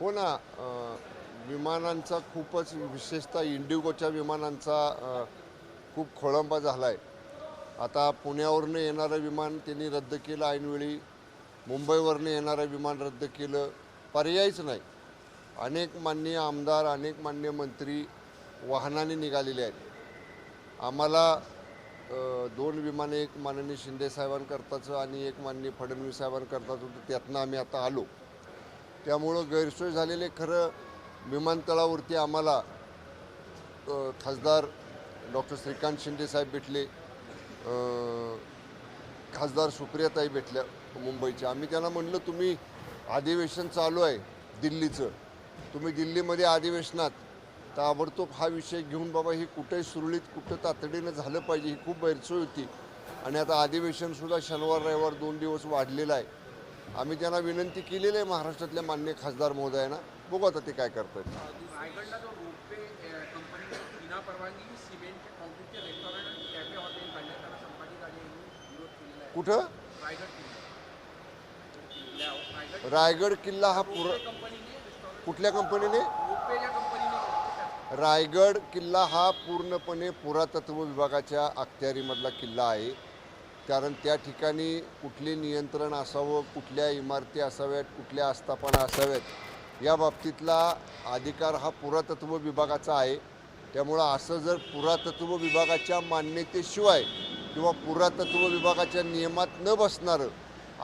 हो ना विमानांचा खूपच विशेषतः इंडिगोच्या विमानांचा खूप खोळंबा झाला आहे आता पुण्यावरनं येणारं विमान त्यांनी रद्द केलं ऐनवेळी मुंबईवरनं येणारं विमान रद्द केलं पर्यायच नाही. अनेक माननीय आमदार अनेक मान्य मंत्री वाहनाने निघालेले आहेत. आम्हाला दोन विमाने एक माननीय शिंदे साहेबांकरताचं आणि एक माननीय फडणवीस साहेबांकरताचं होतं त्यातनं आम्ही आता आलो. त्यामुळं गैरसोय झालेले खरं विमानतळावरती आम्हाला खासदार डॉक्टर श्रीकांत शिंदेसाहेब भेटले खासदार सुप्रियाताई भेटल्या मुंबईच्या आम्ही त्यांना म्हणलं तुम्ही अधिवेशन चालू आहे दिल्लीचं. तुम्ही दिल्लीमध्ये अधिवेशनात ताबडतोब हा विषय घेऊन बाबा ही कुठे सुरळीत कुठं तातडीनं झालं पाहिजे ही खूप गैरसोय होती. आणि आता अधिवेशनसुद्धा शनिवार रविवार दोन दिवस वाढलेलं आहे. आम्ही त्यांना विनंती केलेली आहे महाराष्ट्रातल्या मान्य खासदार महोदयांना. बघू आता ते काय करतात कुठं? रायगड किल्ला. हा पुर कुठल्या कंपनीने रायगड किल्ला हा पूर्णपणे पुरातत्व विभागाच्या अखत्यारीमधला किल्ला आहे. कारण त्या ठिकाणी कुठले नियंत्रण असावं कुठल्या इमारती असाव्यात कुठल्या आस्थापना असाव्यात या बाबतीतला अधिकार हा पुरातत्व विभागाचा आहे. त्यामुळं असं जर पुरातत्व विभागाच्या मान्यतेशिवाय किंवा पुरातत्व विभागाच्या नियमात न बसणारं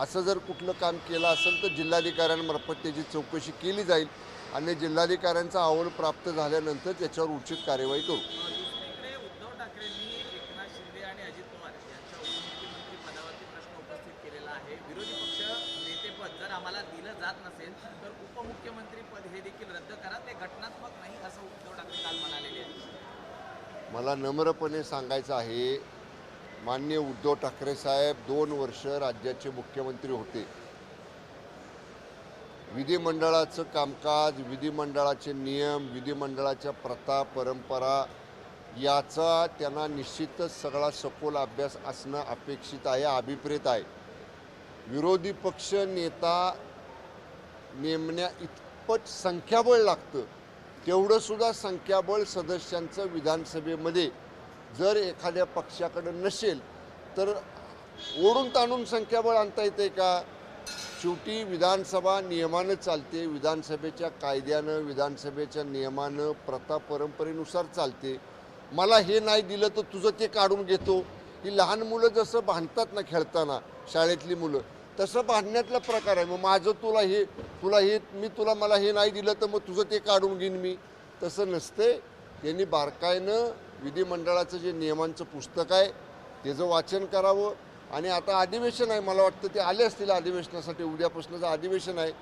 असं जर कुठलं काम केलं असेल तर जिल्हाधिकाऱ्यांमार्फत त्याची चौकशी केली जाईल आणि जिल्हाधिकाऱ्यांचा अहवाल प्राप्त झाल्यानंतर त्याच्यावर उचित कार्यवाही करू दुसरीकडे उद्धव ठाकरेंनी एकनाथ शिंदे आणि अजित पवार यांच्या उपमुख्यमंत्री पदावरती प्रश्न उपस्थित केलेला आहे विरोधी पक्ष नेतेपद जर आम्हाला दिलं जात नसेल तर उपमुख्यमंत्री पद हे देखील रद्द करा. ते घटनात्मक नाही असं उद्धव ठाकरे काल म्हणालेले आहे मला नम्रपणे सांगायचं आहे मान्य उद्धव ठाकरे साहेब दोन वर्ष राज्याचे मुख्यमंत्री होते. विधिमंडळाचं कामकाज विधिमंडळाचे नियम विधिमंडळाच्या प्रथा परंपरा याचा त्यांना निश्चितच सगळा सखोल अभ्यास असणं अपेक्षित आहे अभिप्रेत आहे. विरोधी पक्ष नेता नेमण्या इतपत संख्याबळ लागतं. तेवढंसुद्धा संख्याबळ सदस्यांचं विधानसभेमध्ये जर एखाद्या पक्षाकडं नसेल तर ओढून ताणून संख्याबळ आणता येते का? शेवटी विधानसभा नियमानं चालते विधानसभेच्या कायद्यानं विधानसभेच्या नियमानं प्रथा परंपरेनुसार चालते. मला हे नाही दिलं तर तुझं ते काढून घेतो. ही लहान मुलं जसं बांधतात ना खेळताना शाळेतली मुलं तसं भांडण्यातला प्रकार आहे. मग माझं तुला हे तुला हे मी तुला मला हे नाही दिलं तर मग तुझं ते काढून घेईन मी. तसं नसते. त्यांनी बारकाईनं विधिमंडळाचं जे नियमांचं पुस्तक आहे त्याचं वाचन करावं. आणि आता अधिवेशन आहे मला वाटतं ते आले असतील अधिवेशनासाठी. उद्यापासूनचं अधिवेशन आहे.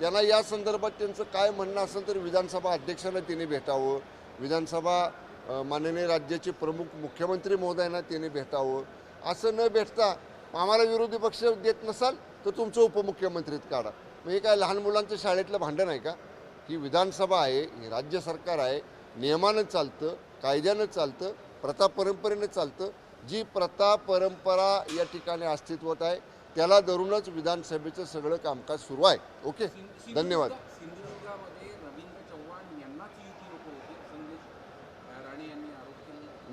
त्यांना या संदर्भात त्यांचं काय म्हणणं असेल तर विधानसभा अध्यक्षांना त्यांनी भेटावं. विधानसभा माननीय राज्याचे प्रमुख मुख्यमंत्री महोदयांना त्यांनी भेटावं. असं न भेटता आम्हाला विरोधी पक्ष देत नसाल तर तुमचं उपमुख्यमंत्रीत काढा. हे काय लहान मुलांचं शाळेतलं भांडण आहे का? ही विधानसभा आहे ही राज्य सरकार आहे नियमानं चालतं कायद्यानं चालतं प्रथा परंपरेनं चालतं. जी प्रथा परंपरा या ठिकाणी अस्तित्वात आहे त्याला धरूनच विधानसभेचं सगळं कामकाज सुरू आहे. ओके? धन्यवाद.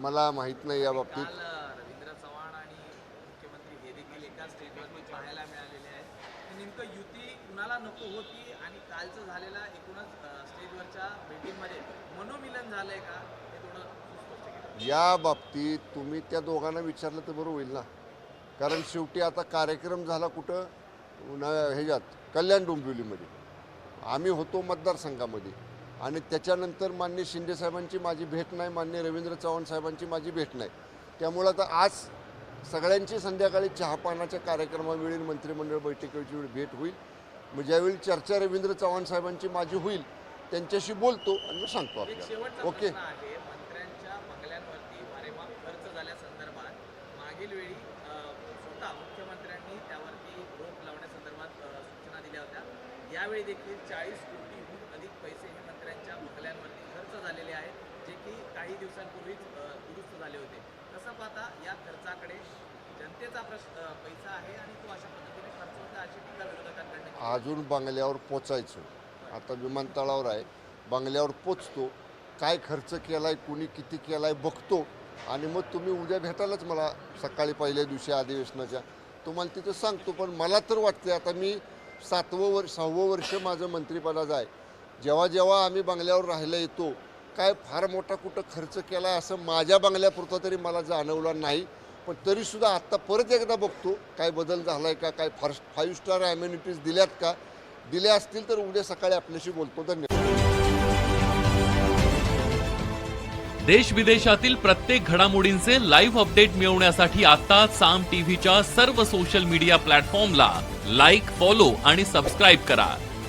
मला माहीत नाही या बाबतीत काल अ, रवींद्र चव्हाण आणि मुख्यमंत्री हे देखील एका स्टेजवरती पाहायला मिळालेले आहे ती कुणाला नको होती आणि कालचं झालेला एकूणच स्टेजवरच्या भेटीमध्ये मनोमिलन झालंय का हे थोडं या बाबतीत तुम्ही त्या दोघांना विचारलं तर बरं होईल ना? कारण शेवटी आता कार्यक्रम झाला कुठं? ह्याच्यात कल्याण डोंबिवलीमध्ये. आम्ही होतो मतदारसंघामध्ये. आणि त्याच्यानंतर मान्य शिंदेसाहेबांची माझी भेट नाही मान्य रवींद्र चव्हाण साहेबांची माझी भेट नाही. त्यामुळं आता आज सगळ्यांची संध्याकाळी चहापानाच्या कार्यक्रमावेळी मंत्रिमंडळ बैठकीची वेळी भेट होईल. मग ज्यावेळी चर्चा रवींद्र चव्हाण साहेबांची माझी होईल त्यांच्याशी बोलतो आणि मग सांगतो आपल्याला. ओके? यावेळी देखील चाळीस कोटीहून अधिक पैसे हे मंत्र्यांच्या बंगल्यांवरती खर्च झालेले आहेत जे की काही दिवसांपूर्वीच दुरुस्त झाले होते. तसं पाहता या खर्चाकडे जनतेचा प्रश्न पैसा आहे आणि तो अशा पद्धतीने खर्च होता अशी टीका विरोधकांकडे अजून बंगल्यावर पोचायचं. आता विमानतळावर आहे. बंगल्यावर पोचतो. काय खर्च केला आहे कुणी किती केला आहे बघतो. आणि मग तुम्ही उद्या भेटायलाच मला सकाळी पहिल्या दिवशी अधिवेशनाच्या. तुम्हाला तिथं सांगतो पण मला तर वाटते आता मी सातवं वर्ष सहावं वर्ष माझं मंत्रिपदाचं आहे. जेव्हा जेव्हा आम्ही बंगल्यावर राहायला येतो काय फार मोठा कुठं खर्च केला आहे असं माझ्या बंगल्यापुरतं तरी मला जाणवलं नाही. पण तरीसुद्धा आत्ता परत एकदा बघतो काय बदल झाला आहे का काय फार फाईव्ह स्टार ॲम्युनिटीज दिल्यात का? दिल्या असतील तर उद्या सकाळी आपल्याशी बोलतो. धन्यवाद. देश विदेशातील प्रत्येक घडामोडींचे लाईव्ह अपडेट मिळवण्यासाठी आता साम टीव्हीच्या सर्व सोशल मीडिया प्लॅटफॉर्मला लाईक फॉलो आणि सबस्क्राईब करा.